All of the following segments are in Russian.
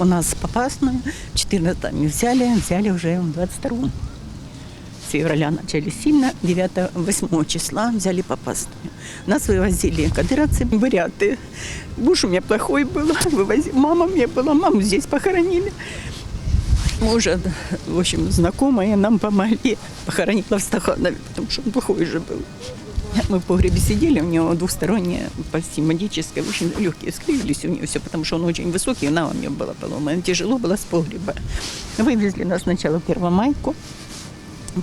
у нас попасную, 14 не взяли, взяли уже в 22 с февраля начали сильно, 9-8 числа взяли попасную. Нас вывозили кадыровцы, буряты. Муж у меня плохой был, вывозили. мама меня была, маму здесь похоронили. Мужа, в общем, знакомые нам помогли. Похоронила в Стаханове, потому что он плохой же был. Мы в погребе сидели, у него двухстороннее, почти магическое, общем, легкие склеились у него все, потому что он очень высокий, она у него была поломана. Тяжело было с погреба. Вывезли нас сначала в Первомайку,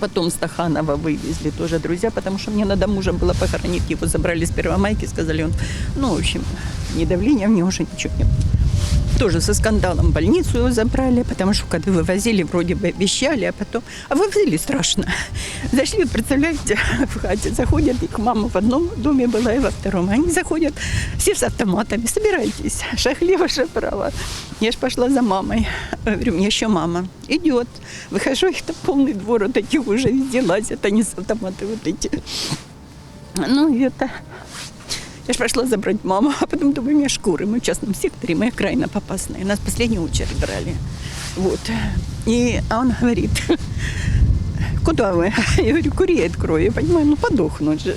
Потом Стаханова вывезли тоже друзья, потому что мне надо мужа было похоронить. Его забрали с Первомайки, сказали он, ну, в общем, не давление, мне уже ничего не было. Тоже со скандалом больницу его забрали, потому что когда вывозили, вроде бы обещали, а потом... А вывозили страшно. Зашли, представляете, в хате заходят, их мама в одном доме была и во втором. Они заходят, все с автоматами, собирайтесь, шахли ваше право. Я ж пошла за мамой. Говорю, мне еще мама. Идет. Выхожу, их там полный двор, вот таких уже везде лазят, они с автоматы вот эти. Ну, это... Я ж пошла забрать маму, а потом думаю, у меня шкуры. Мы в частном секторе, мы окраина попасная. Нас последнюю очередь брали. Вот. И, а он говорит, куда вы? Я говорю, кури открою. Я понимаю, ну подохнуть же.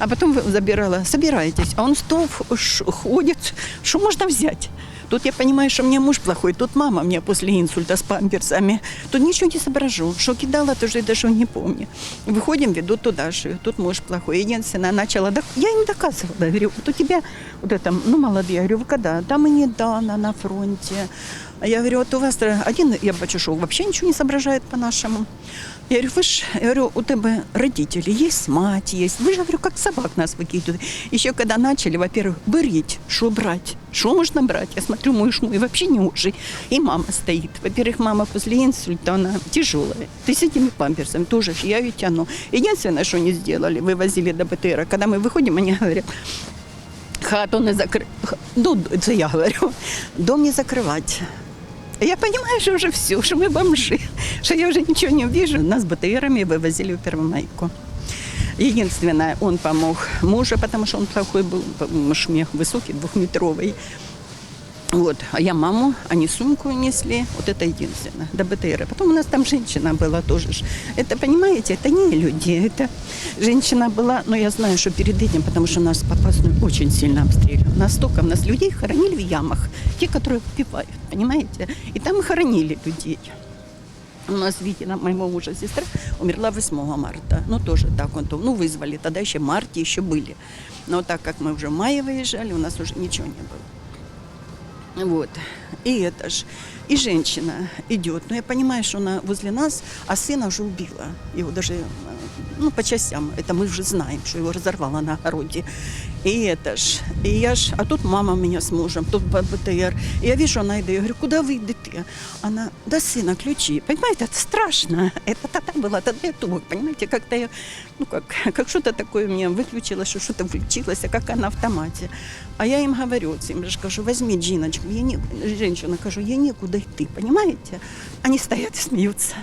А потом забирала, собирайтесь. А он стол ходит, что можно взять? Тут я понимаю, что у меня муж плохой, тут мама мне после инсульта с памперсами. Тут ничего не соображу. Что кидала, тоже даже не помню. Выходим, ведут туда же. Тут муж плохой. Единственное, начала... Я им доказывала. Говорю, вот у тебя вот это, ну, молодые. Я говорю, вы когда? Там и недавно на фронте. Я говорю, вот у вас один, я бачу, що вообще ничего не соображает по-нашему. Я говорю, вы ж, я говорю, у тебя родители есть, мать есть. Вы же, говорю, как собак нас выкидывают. Еще когда начали, во-первых, берите, что брать, что можно брать. Я смотрю, мой вообще не ужий. И мама стоит. Во-первых, мама после инсульта, она тяжелая. Ты с этими памперсами тоже, я ее тяну. Единственное, что не сделали, вывозили до БТРа. Когда мы выходим, они говорят, хату не закрити. Ну, це я говорю. Дом не закрывать. Я понимаю, что уже все, что мы бомжи, что я уже ничего не вижу. Нас БТРами вывозили в Первомайку. Единственное, он помог мужу, потому что он плохой был, шмех высокий, двухметровый. Вот, а я маму, они сумку несли, вот это единственное, до БТР. Потом у нас там женщина была тоже. Это, понимаете, это не люди, это женщина была, но я знаю, что перед этим, потому что нас попасную очень сильно обстреливали. Настолько у нас людей хоронили в ямах, те, которые выпивают, понимаете? И там хоронили людей. У нас Витина, моего мужа сестра, умерла 8 марта. Ну, тоже так он, ну, вызвали. Тогда еще марте еще были. Но так как мы уже в мае выезжали, у нас уже ничего не было. Вот. И это ж. И женщина идет. Но я понимаю, что она возле нас, а сына уже убила. Его даже, э, ну, по частям. Это мы уже знаем, что его разорвало на огороде. И это ж. И я ж, а тут мама меня с мужем, тут БТР. И я вижу, она идет. Я говорю, куда вы идете? Она, да сына, ключи. Понимаете, это страшно. Это тогда было, тогда я думаю, понимаете, как-то я, ну, как, как что-то такое мне выключилось, что что-то включилось, а как на автомате. А я им говорю, им же скажу, возьми джиночку. Я не, женщина, кажу, я некуда идти, понимаете? Они стоят и смеются.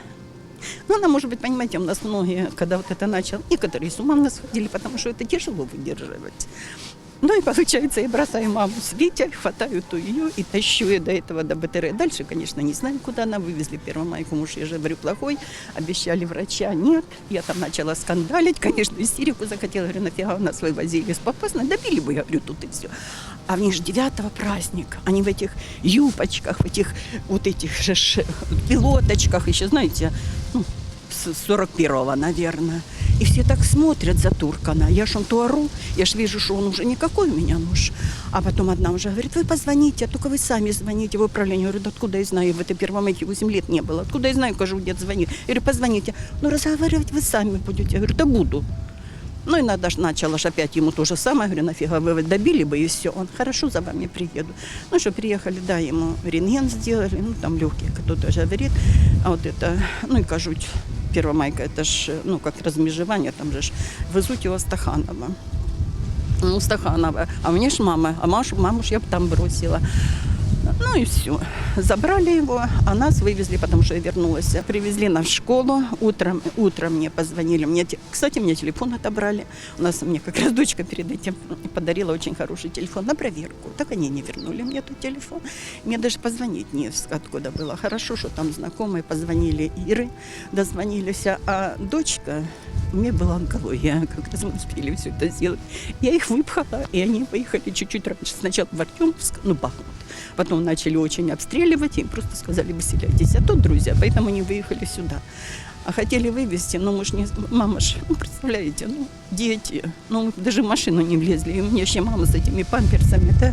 Ну, она, может быть, понимаете, у нас многие, когда вот это начал, некоторые с ума нас сходили, потому что это тяжело выдерживать. Ну и получается, я бросаю маму с Витя, хватаю ту ее и тащу ее до этого, до БТР. Дальше, конечно, не знаю, куда она вывезли Первомайку. Муж, я же говорю, плохой. Обещали врача, нет. Я там начала скандалить, конечно, истерику захотела. Говорю, нафига нас вывозили с Попасной? Добили бы, я говорю, тут и все. А в них же девятого праздник. Они в этих юбочках, в этих вот этих же пилоточках, еще, знаете, ну, с 41-го, наверное. И все так смотрят за Туркана. Я ж он то ору, я ж вижу, что он уже никакой у меня муж. А потом одна уже говорит, вы позвоните, а только вы сами звоните в управление. Я говорю, да откуда я знаю, в этой Первомайке 8 лет не было. Откуда я знаю, кажу, дед звонит. Я говорю, позвоните. Ну, разговаривать вы сами будете. Я говорю, да буду. Ну, и надо ж опять ему то же самое. Говорю, нафига вы добили бы, и все. Он, хорошо, за вами приеду. Ну, что, приехали, да, ему рентген сделали, ну, там легкие, кто-то же говорит. А вот это, ну, и кажуть, Первомайка, это ж, ну, как размежевание, там же ж, везуть его в Стаханово. Ну, Стаханова. А мне ж мама, а Машу, маму ж я б там бросила. Ну и все. Забрали его, а нас вывезли, потому что я вернулась. Привезли нас в школу. Утром, утром мне позвонили. Мне, кстати, мне телефон отобрали. У нас мне как раз дочка перед этим подарила очень хороший телефон на проверку. Так они не вернули мне этот телефон. Мне даже позвонить не откуда было. Хорошо, что там знакомые позвонили Иры, дозвонились. А дочка, у меня была онкология, как раз мы успели все это сделать. Я их выпхала, и они поехали чуть-чуть раньше. Сначала в Артемовск, ну, Бахмут. Потом начали очень обстреливать, им просто сказали, выселяйтесь. А тут друзья, поэтому они выехали сюда. А хотели вывезти, но мы ж не... Мама ж, ну, представляете, ну, дети, ну, даже в машину не влезли. И у меня еще мама с этими памперсами, да.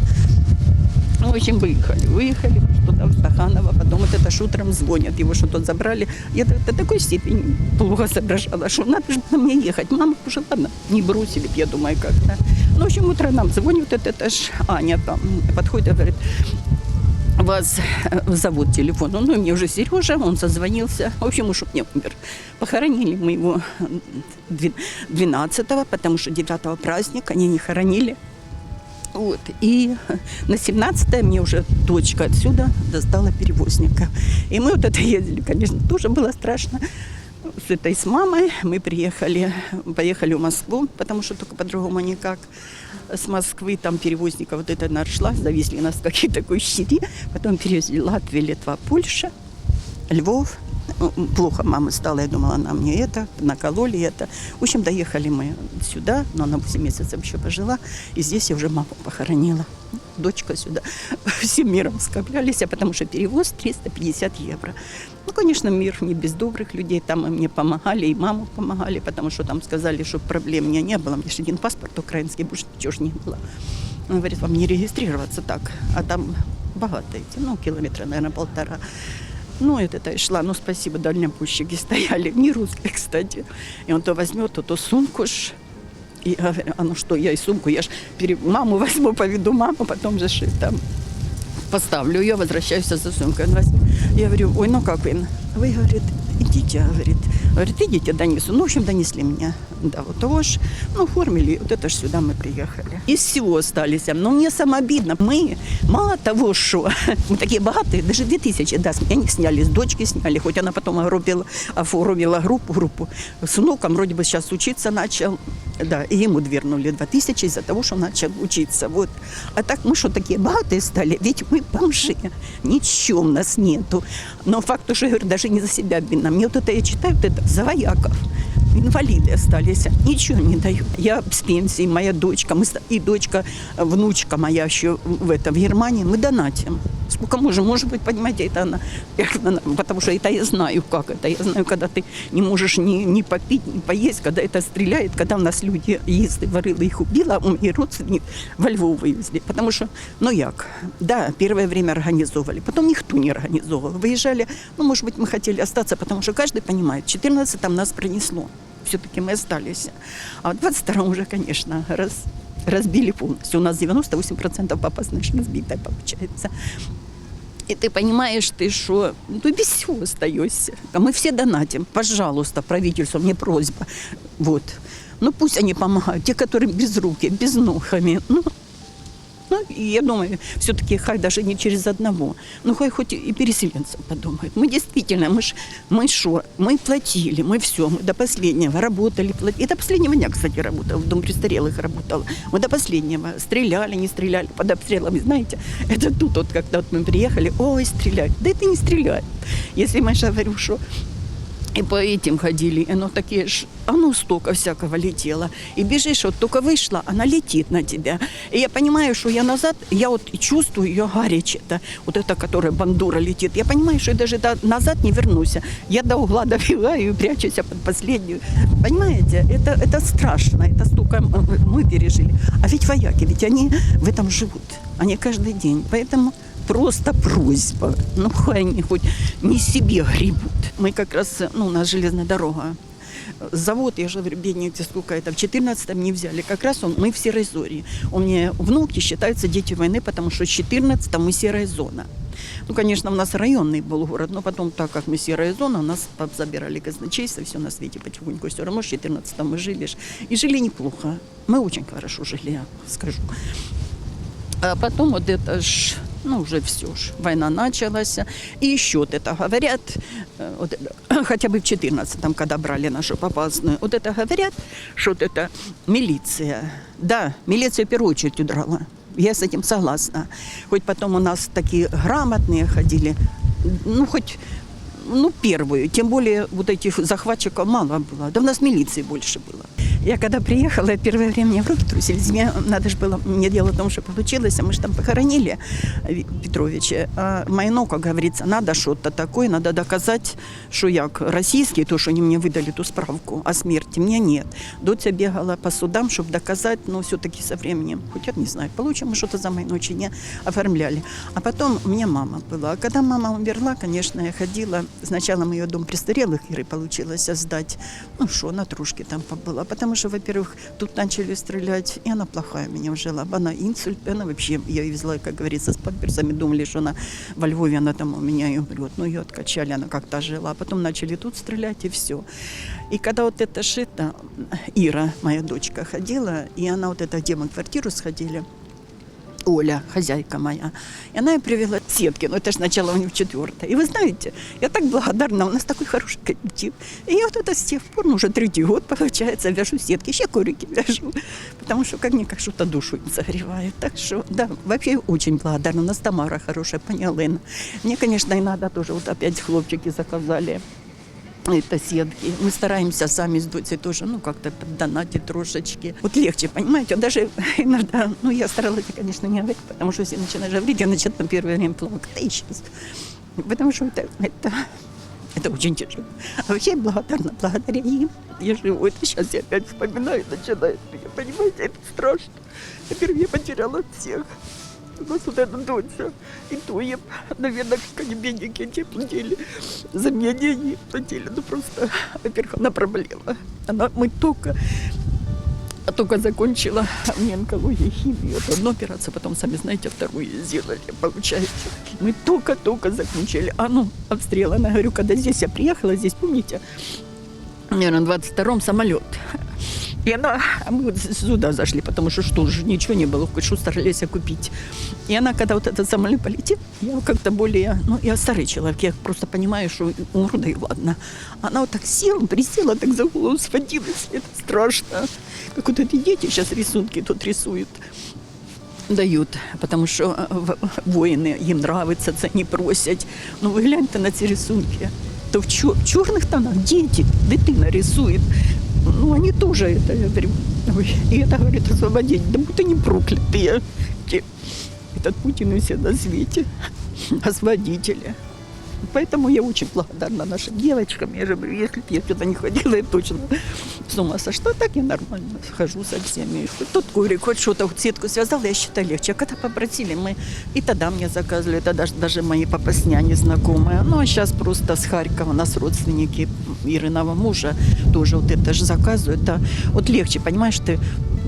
Ну, в общем, выехали. Выехали туда, в Стаханово. Потом вот это ж утром звонят, его что-то забрали. Я до, до такой степени плохо соображала, что надо же было мне ехать. Мама уже, ладно, не бросили б, я думаю, как-то. Ну, в общем, утром нам звонит вот это ж Аня там, подходит и говорит, вас э, зовут телефон. Ну, и мне уже Сережа, он созвонился. В общем, уж мне умер. Похоронили мы его 12-го, потому что 9-го праздник, они не хоронили. Вот. И на 17 мне уже дочка отсюда достала перевозника. И мы вот это ездили, конечно, тоже было страшно. С этой с мамой мы приехали, поехали в Москву, потому что только по-другому никак. С Москвы там перевозника вот это нашла, завезли нас какие-то кущери, потом перевезли Латвия, Литва, Польша, Львов. Плохо мама стала, я думала, она мне это, накололи это. В общем, доехали мы сюда, но она 8 месяцев еще пожила, и здесь я уже маму похоронила. Дочка сюда. Всем миром скоплялись, а потому что перевоз 350 евро. Ну, конечно, мир не без добрых людей. Там и мне помогали, и маму помогали, потому что там сказали, что проблем у меня не было. У меня же один паспорт украинский, больше ничего ж не было. Он говорит, вам не регистрироваться так. А там богато идти, ну, километра, наверное, полтора. Ну, это я шла, ну, спасибо, дальнобойщики стояли, не русские, кстати. И он то возьмет, то, то сумку ж. И я говорю, а ну что, я и сумку, я ж пере... маму возьму, поведу маму, потом же там поставлю ее, возвращаюсь за сумкой. Он возьмет. Я говорю, ой, ну как вы? Вы, говорит, идите, говорит. Говорит, идите, донесу. Ну, в общем, донесли меня до вот того ж. Ну, оформили, вот это ж сюда мы приехали. Из всего остались. Но мне самое обидно. Мы, мало того, что мы такие богатые, даже 2000, да, не сняли, с дочки сняли, хоть она потом оформила, оформила группу, группу. С внуком вроде бы сейчас учиться начал, да, и ему двернули 2000 из-за того, что начал учиться. Вот. А так мы что, такие богатые стали? Ведь мы бомжи. Ничего у нас нету. Но факт, я говорю, даже не за себя обидно. Мне вот это, я читаю, вот это, за вояков. Инвалиды остались, ничего не дают. Я с пенсии, моя дочка, мы, и дочка, внучка моя еще в, это, в Германии, мы донатим. Сколько можем, может быть, понимаете, это она, потому что это я знаю, как это. Я знаю, когда ты не можешь ни, ни попить, ни поесть, когда это стреляет, когда у нас люди їсти варили, их убила, а мои родственники во Львов вывезли. Потому что, ну як, да, первое время организовывали, потом никто не организовывал. Выезжали, ну, может быть, мы хотели остаться, потому что каждый понимает, 14 там нас пронесло. Все-таки мы остались. А в 22 уже, конечно, раз, разбили полностью. У нас 98% попасть значит, разбитая получается. И ты понимаешь, ты что, ну без всего остаешься. А мы все донатим. Пожалуйста, правительству, мне просьба. Вот. Ну пусть они помогают. Те, которые без руки, без ногами. Ну, ну, и я думаю, все-таки хай даже не через одного. Ну, хай хоть и переселенцев подумают. Мы действительно, мы ж, мы шо, мы платили, мы все, мы до последнего работали, платили. И до последнего дня, кстати, работала, в Дом престарелых работала. Мы до последнего стреляли, не стреляли, под обстрелами, знаете. Это тут вот, когда вот мы приехали, ой, стреляют. Да это не стреляют. Если же говорю, что и по этим ходили, и оно такие ж, оно столько всякого летело. И бежишь, вот только вышла, она летит на тебя. И я понимаю, что я назад, я вот чувствую ее горечь, это, вот это, которая бандура летит. Я понимаю, что я даже до- назад не вернусь. Я до угла добегаю и прячусь под последнюю. Понимаете, это, это страшно, это столько мы пережили. А ведь вояки, ведь они в этом живут, они каждый день. Поэтому просто просьба. Ну, хай они хоть не себе гребут. Мы как раз, ну, у нас железная дорога. Завод, я же говорю, бедненький, сколько это, в 14-м не взяли. Как раз он, мы в серой зоне. У меня внуки считаются дети войны, потому что в 14-м мы серая зона. Ну, конечно, у нас районный был город, но потом, так как мы серая зона, нас забирали казначейство, все на свете потихоньку. Все равно в 14-м мы жили. И жили неплохо. Мы очень хорошо жили, я скажу. А потом вот это ж, ну уже все ж, война началась. И еще вот это говорят, э, вот хотя бы в 14-м, когда брали нашу попасную, вот это говорят, что вот это милиция. Да, милиция в первую очередь удрала. Я с этим согласна. Хоть потом у нас такие грамотные ходили, ну хоть ну, первую. Тем более вот этих захватчиков мало было. Да у нас милиции больше было. Я когда приехала, первое время мне в руки трусились. Мне надо же было, мне дело в том, что получилось, а мы же там похоронили Ви- Петровича. А майно, как говорится, надо что-то такое, надо доказать, что я российский, то, что они мне выдали ту справку о смерти, мне нет. Доця бегала по судам, чтобы доказать, но все-таки со временем, хоть я не знаю, получим мы что-то за майно чи не, оформляли. А потом у меня мама была. А когда мама умерла, конечно, я ходила, сначала мы ее дом престарелых Иры получилось сдать, ну что, на трушке там побыла, потому что, во-первых, тут начали стрелять, и она плохая у меня жила, она инсульт, она вообще, я ее везла, как говорится, с памперсами, думали, что она во Львове, она там у меня и умрет, ну ее откачали, она как-то жила, потом начали тут стрелять, и все. И когда вот это шито, Ира, моя дочка, ходила, и она вот это, мы квартиру сходили, Оля, хозяйка моя. И она ей привела сетки, ну это же начало у нее четвертое. И вы знаете, я так благодарна, у нас такой хороший коллектив. И я вот это с тех пор, ну уже третий год, получается, вяжу сетки, еще курики вяжу. Потому что как-никак что-то душу согревает. Так что, да, вообще очень благодарна. У нас Тамара хорошая, паня Лена. Мне, конечно, и надо тоже, вот опять хлопчики заказали это сетки. Мы стараемся сами с дочей тоже, ну, как-то донатить трошечки. Вот легче, понимаете, даже иногда, ну, я старалась, конечно, не говорить, потому что если начинаешь говорить, я начинаю на первое время плакать, и сейчас. Потому что это, это, это очень тяжело. А вообще благодарна, благодаря им я живу. Это сейчас я опять вспоминаю, начинает меня, понимаете, это страшно. Теперь я потеряла всех. У нас вот эта дочь, и то я, наверное, как они бедненькие те платили. За меня деньги платили. Ну просто, во-первых, она проблема. Она, мы только, только закончила мне онкологию, химию. Одну операцию, потом, сами знаете, вторую сделали, получается. Мы только-только закончили. А ну, обстрел. Она, говорю, когда здесь я приехала, здесь, помните, наверное, на 22-м самолет. И она, а мы вот сюда зашли, потому что что же, ничего не было, хоть что старались купить. И она, когда вот этот самолет полетел, я как-то более, ну, я старый человек, я просто понимаю, что умру, да и ладно. Она вот так села, присела, так за голову схватилась, это страшно. Как вот эти дети сейчас рисунки тут рисуют дают, потому що е, в- воїни їм нравиться це, не просять. Ну ви гляньте на ці рисунки. То в, чор- в чорних тонах діти, дитина рисует. Ну, они тоже это, я говорю, и это, говорит, освободить. Да будто не проклятые. Этот Путин и все на свете. Освободители. Поэтому я очень благодарна нашим девочкам. Я же говорю, если бы я сюда не ходила, я точно с ума сошла. Так я нормально хожу со всеми. Тут коврик, хоть что-то, вот сетку связала, я считаю легче. А когда попросили, мы и тогда мне заказывали, тогда ж- даже мои попасняне знакомые. Ну, а сейчас просто с Харькова нас родственники Ириного мужа тоже вот это же заказывают. Да. Вот легче, понимаешь, ты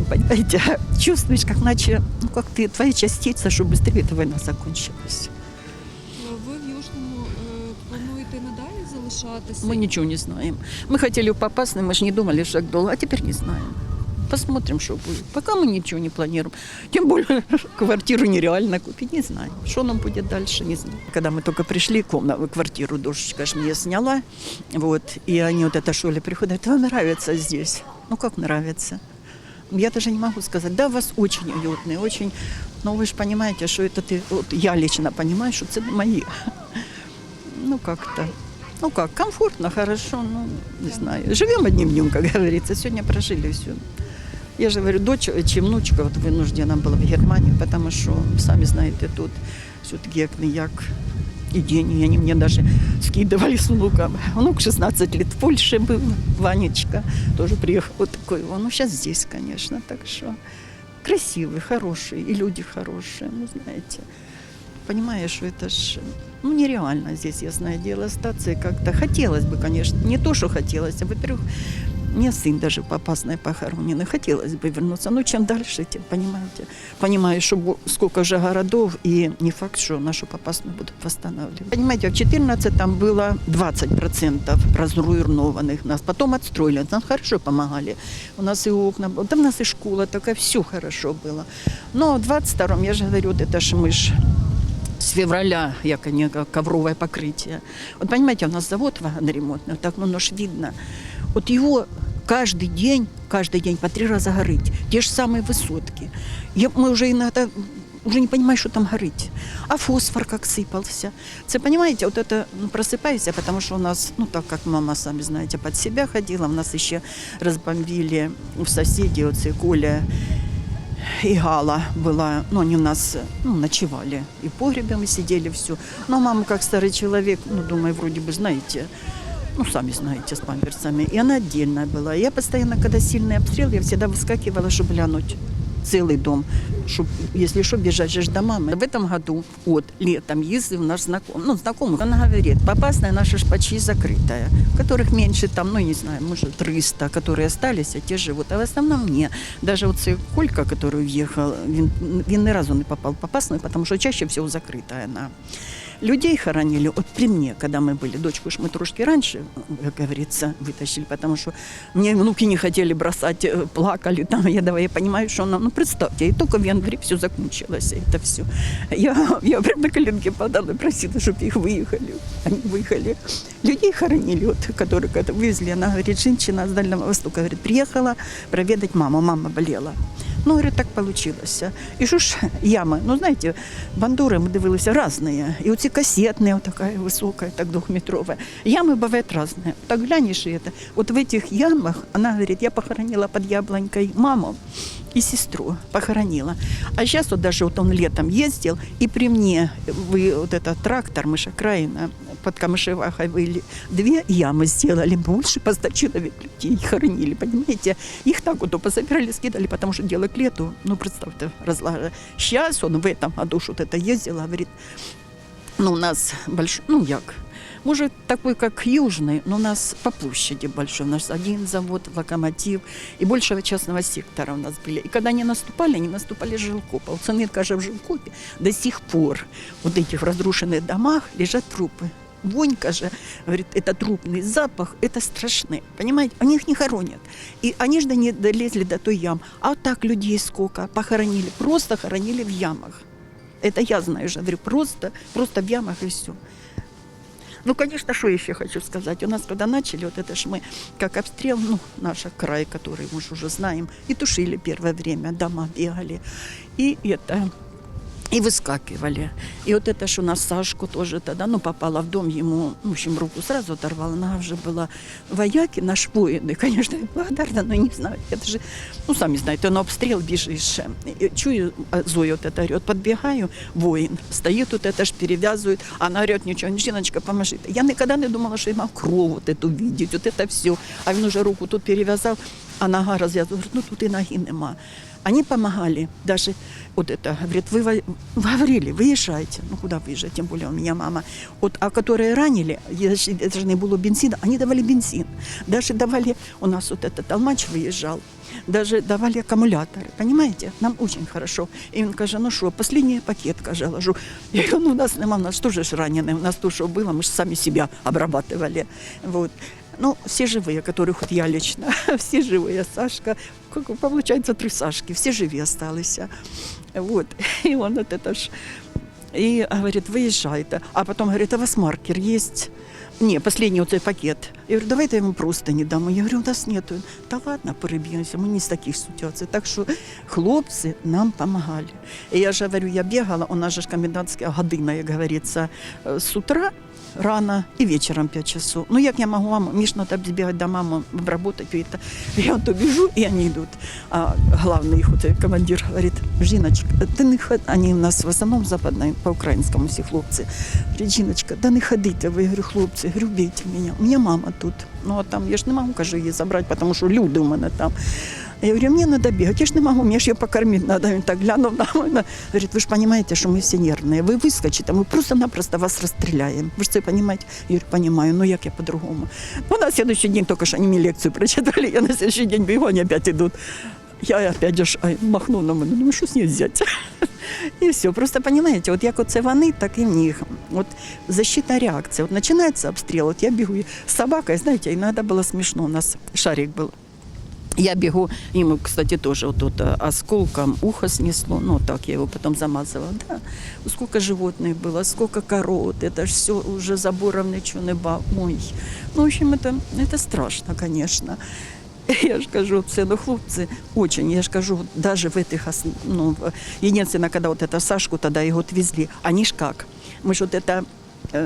понимаете, чувствуешь, как иначе, ну, как ты, твоя частица, чтобы быстрее эта война закончилась. Мы ничего не знаем. Мы хотели в Попасной, мы же не думали, что так долго, а теперь не знаем. Посмотрим, что будет. Пока мы ничего не планируем. Тем более квартиру нереально купить, не знаем. Что нам будет дальше, не знаю. Когда мы только пришли, комнату, квартиру душечка ж мне сняла, вот, и они вот это Шоля приходят, вам нравится здесь? Ну, как нравится? Я даже не могу сказать, да, у вас очень уютно, и очень, но вы же понимаете, что это ты, вот я лично понимаю, что это мои. Ну, как-то. Ну как, комфортно, хорошо, ну, не знаю. Живем одним днем, как говорится. Сегодня прожили все. Я же говорю, дочь, э, чи внучка вот вынуждена была в Германию, потому что, сами знаете, тут все-таки як не и деньги. Они мне даже скидывали с внуком. Внук 16 лет в Польше был, Ванечка, тоже приехал вот такой. Он, ну, сейчас здесь, конечно, так что красивый, хороший, и люди хорошие, ну, знаете. Понимаешь, это ж ну, нереально здесь, ясное дело, остаться. Как-то хотелось бы, конечно, не то, что хотелось, а, во-первых, мне сын даже в опасной похоронен, и хотелось бы вернуться. Но чем дальше, тем, понимаете, понимаю, что сколько же городов, и не факт, что нашу попасную будут восстанавливать. Понимаете, в 14 там было 20% разруйнованных нас, потом отстроили, нам хорошо помогали. У нас и окна, да у нас и школа такая, все хорошо было. Но в 22-м, я же говорю, вот это ж мы с февраля, як как ковровое покрытие. Вот понимаете, у нас завод вагоноремонтный, вот так ну, ж видно. Вот его каждый день, каждый день по три раза горить. Те же самые высотки. Я, мы уже иногда уже не понимаю, что там горить. А фосфор как сыпался. Це, понимаете, вот это ну, просыпаюсь, потому что у нас, ну так как мама, сами знаете, под себя ходила, у нас еще разбомбили в соседей, вот Коля и Гала была, ну, они у нас ну, ночевали. И в погребе мы сидели, все. Но мама, как старый человек, ну, думаю, вроде бы, знаете, ну, сами знаете, с памперсами. И она отдельная была. Я постоянно, когда сильный обстрел, я всегда выскакивала, чтобы глянуть целый дом, чтобы, если что, бежать же ж до мамы. В этом году, вот, летом ездил наш знакомый, ну, знакомый, она говорит, попасная наша ж почти закрытая, которых меньше там, ну, не знаю, может, 300, которые остались, а те живут. А в основном не. Даже вот Колька, который уехал, він, він ни разу не попал в попасную, потому что чаще всего закрытая она. Людей хоронили, вот при мне, когда мы были, дочку ж мы трошки раньше, как говорится, вытащили, потому что мне внуки не хотели бросать, э, плакали там, я давай, я понимаю, что она, ну представьте, и только в январе все закончилось, это все. Я, я прям на коленке падала и просила, чтобы их выехали, они выехали. Людей хоронили, вот, которых это вывезли, она говорит, женщина с Дальнего Востока, говорит, приехала проведать маму, мама болела. Ну, говорю, так получилось. І що ж ями? Ну, знаєте, бандури ми дивилися різні. І оці касетні, така висока, так двохметрова. Ями бувають різні. Так глянеш і це. От в цих ямах, вона говорит, я похоронила під яблонькою маму и сестру похоронила. А сейчас вот даже вот он летом ездил, и при мне вы вот этот трактор, мышокраина, под Камышевахой были две ямы сделали, больше по 100 человек людей хоронили, понимаете? Их так вот пособирали, скидали, потому что дело к лету, ну, представьте, разлажа. Сейчас он в этом году что-то это ездил, говорит, ну, у нас большой, ну, як, может, такой, как Южный, но у нас по площади большой. У нас один завод, локомотив, и большего частного сектора у нас были. И когда они наступали, они наступали Жилкопа. У Ценырка в Жилкопе до сих пор вот этих разрушенных домах лежат трупы. Вонька же, говорит, это трупный запах, это страшно. Понимаете, они их не хоронят. И они же не долезли до той ям. А вот так людей сколько похоронили, просто хоронили в ямах. Это я знаю же, говорю, просто, просто в ямах и все. Ну, конечно, что еще хочу сказать. У нас, когда начали, вот это ж мы, как обстрел, ну, наш край, который мы ж уже знаем, и тушили первое время, дома бегали. И это, и выскакивали. И вот это ж у нас Сашку тоже тогда, ну, попала в дом, ему, ну, в общем, руку сразу оторвала, нога уже была вояки, наш воины, конечно, благодарна, но не знаю, это же, ну, сами знаете, на обстрел бежишь. И чую, а Зоя вот это орет, подбегаю, воин, стоит вот это ж перевязывает, она орет, ничего, жіночка, поможи. Я никогда не думала, что я могу кровь вот эту видеть, вот это все. А він уже руку тут перевязал, а нога развязывает, говорит, ну, тут и ноги нема. Они помогали, даже вот это, говорит, вы во- говорили, выезжайте. Ну, куда выезжать, тем более у меня мама. Вот, а которые ранили, это же не было бензина, они давали бензин. Даже давали, у нас вот этот Алмач выезжал, даже давали аккумуляторы, понимаете? Нам очень хорошо. И он каже, ну что, последний пакет, каже, ложу. Я говорю, ну у нас нема, у нас тоже ж раненые, у нас то, что было, мы же сами себя обрабатывали. Вот. Ну, все живые, которых вот я лично, все живые. Сашка, получается, три Сашки, все живые остались. Вот. И он вот это ж... И говорит, выезжайте. А потом говорит, а у вас маркер есть? Не, последний вот этот пакет. Я говорю, давайте я ему просто не дам. Я говорю, у нас нету. Да ладно, перебьемся, мы не с таких ситуаций. Так что хлопцы нам помогали. И я же говорю, я бегала, у нас же комендантская година, как говорится, э, с утра рано и вечером 5 часов. Ну, як я могу маму, Миш, надо бегать до мамы, обработать это. Я то бежу, и они идут. А главный их вот, э, командир говорит, Жіночка, ти не ход... Они у нас в основном западные, по-украинскому все хлопцы. Говорит, Жіночка, да не ходите вы, я говорю, хлопцы, говорю, бейте меня. У меня мама тут. Ну, а там я ж не могу, кажу, її забрати, потому що люди у мене там. Я говорю, мне надо бегать, я ж не могу, мне ж ее покормить надо. Він так глянув на мене. Говорит, вы же понимаете, что мы все нервные. Вы выскочите, мы просто-напросто вас расстреляем. Вы же це понимаете? Я говорю, понимаю, но як я по-другому? Ну, на следующий день только что они мне лекцию прочитали, я на следующий день бегу, они опять идут. Я опять же ж, ай, махну на мене, думаю, що з нею взяти? І все. Просто понимаете, от як оце вони, так і в них. От защитна реакція. От починається обстріл, от я бігу з собакою, знаєте, іноді було смішно, у нас шарик був. Я бегу, ему, кстати, тоже вот тут а, осколком ухо снесло, ну так я его потом замазывала, да. Сколько животных было, сколько корот, это ж все уже забором ничего ба. Ой. Ну, в общем, это, это страшно, конечно. Я ж кажу, це, ну, очень, я ж кажу, вот даже в этих, ну, единственное, когда вот это Сашку тогда его отвезли, они ж как, ми ж от это,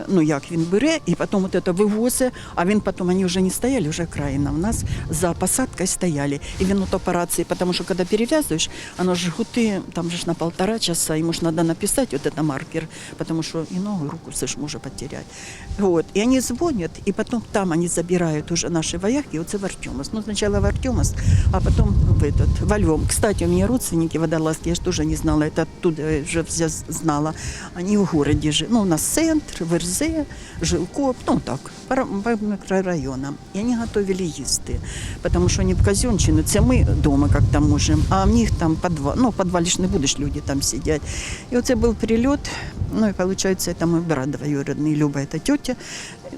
ну як він бере, і потім от це вивозить, а він потім, вони вже не стояли, вже країна, у нас за посадкою стояли. І він от операції, тому що коли перев'язуєш, воно ж гути, там же ж на полтора часа, йому ж треба написати от це маркер, тому що і ногу, і руку все ж може потеряти. Вот. И они звонят, и потом там они забирают уже наши вояки, вот в Артемас. Ну, сначала в Артемас, а потом в этот, во Львов. Кстати, у меня родственники водолазки, я же тоже не знала, это оттуда уже вся знала. Они в городе живут. Ну, у нас центр, Верзе, Жилкоп, ну так, по, ра- по микрорайонам. І вони готовили їсти, тому що вони в казенщину, це ми вдома як-то можемо, а в них там підвал, ну, в підвалі ж не будеш, люди там сидять. І оце був прильот, ну і виходить, це мій брат двоюродний, Люба, це тетя,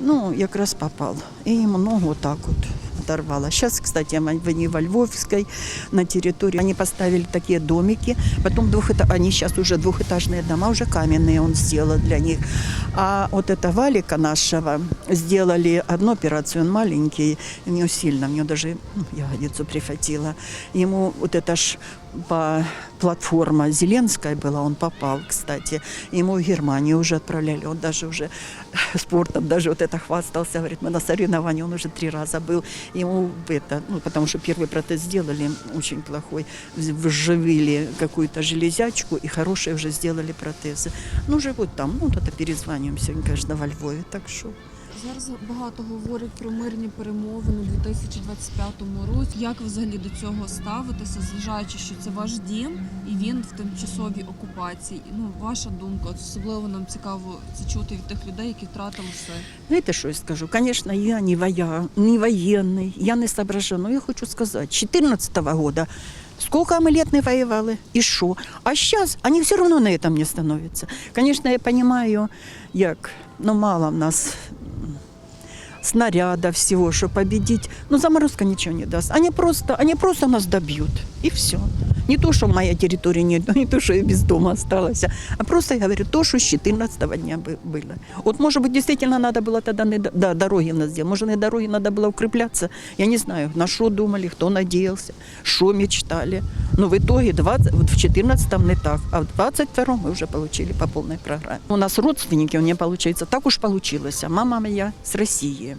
ну, якраз попав. І йому ногу отак от оторвало. Сейчас, кстати, они во Львовской на территории. Они поставили такие домики, потом двухэтаж... они сейчас уже двухэтажные дома, уже каменные он сделал для них. А вот это Валика нашего сделали одну операцию, он маленький, него сильно, него даже ну, ягодицу прихватило. Ему вот это ж по платформа Зеленская была, он попал, кстати. Ему в Германию уже отправляли, он даже уже спортом даже вот это хвастался, говорит, мы на соревновании, он уже три раза был. Ему это, ну, потому что первый протез сделали очень плохой, вживили какую-то железячку и хорошие уже сделали протезы. Ну, живут там, ну, вот это перезваниваемся каждого во Львове, так что... Зараз багато говорять про мирні перемовини у 2025 році. Як ви взагалі до цього ставитеся, зважаючи, що це ваш дім і він в тимчасовій окупації? Ну, ваша думка, особливо нам цікаво це чути від тих людей, які втратили все. Знаєте, що я скажу? Конечно, я не, воя, не воєнний, я не соображаю, но я хочу сказати, 14 года сколько мы лет не воевали, и что? А сейчас они все равно на этом не становятся. Конечно, я понимаю, як, но мало в нас м, снарядов всего, что победить. Но заморозка ничего не даст. Они просто, они просто нас добьют. И все. Не то, что моя территория нет, не то, что я без дома осталась, а просто я говорю то, что с 14 дня бы- было. Вот, может быть, действительно надо было тогда не да, дороги нас сделать. Может, на дороги надо было укрепляться. Я не знаю, на что думали, кто надеялся, что мечтали. Но в итоге 20, вот в 14 не так, а в 22 мы уже получили по полной программе. У нас родственники, у меня получается, так уж получилось. А Мама моя с России.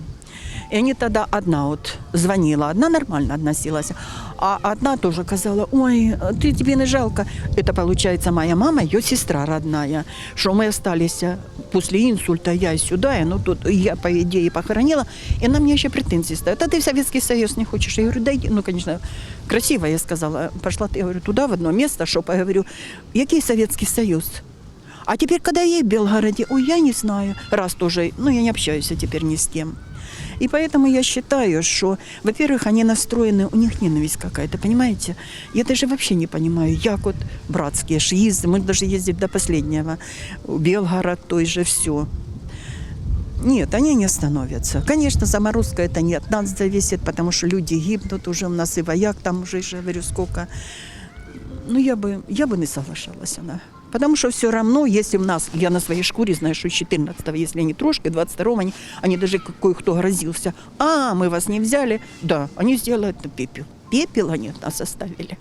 И они тогда одна вот звонила, одна нормально относилась, а одна тоже казала, ой, ты тебе не жалко. Это получается моя мама, ее сестра родная, что мы остались а, после инсульта, я сюда, и ну тут я, по идее, похоронила, и она мне еще претензии ставит. А ты в Советский Союз не хочешь? Я говорю, да иди». ну, конечно, красиво я сказала, пошла, я говорю, туда, в одно место, чтобы, я говорю, який Советский Союз? А теперь, когда я в Белгороде, ой, я не знаю, раз тоже, ну, я не общаюсь теперь ни с кем. И поэтому я считаю, что, во-первых, они настроены, у них ненависть какая-то, понимаете? Я даже вообще не понимаю, як вот братские ж мы даже ездили до последнего, Белгород, той же, все. Нет, они не остановятся. Конечно, заморозка это не от нас зависит, потому что люди гибнут уже, у нас и вояк там уже, я говорю, сколько. Ну, я бы, я бы не соглашалась она. Потому что все равно, если у нас, я на своей шкуре знаю, что 14 если не трошки, 22 они, они даже кое-кто грозился. А, мы вас не взяли. Да, они сделают пепел. Пепел они нас оставили.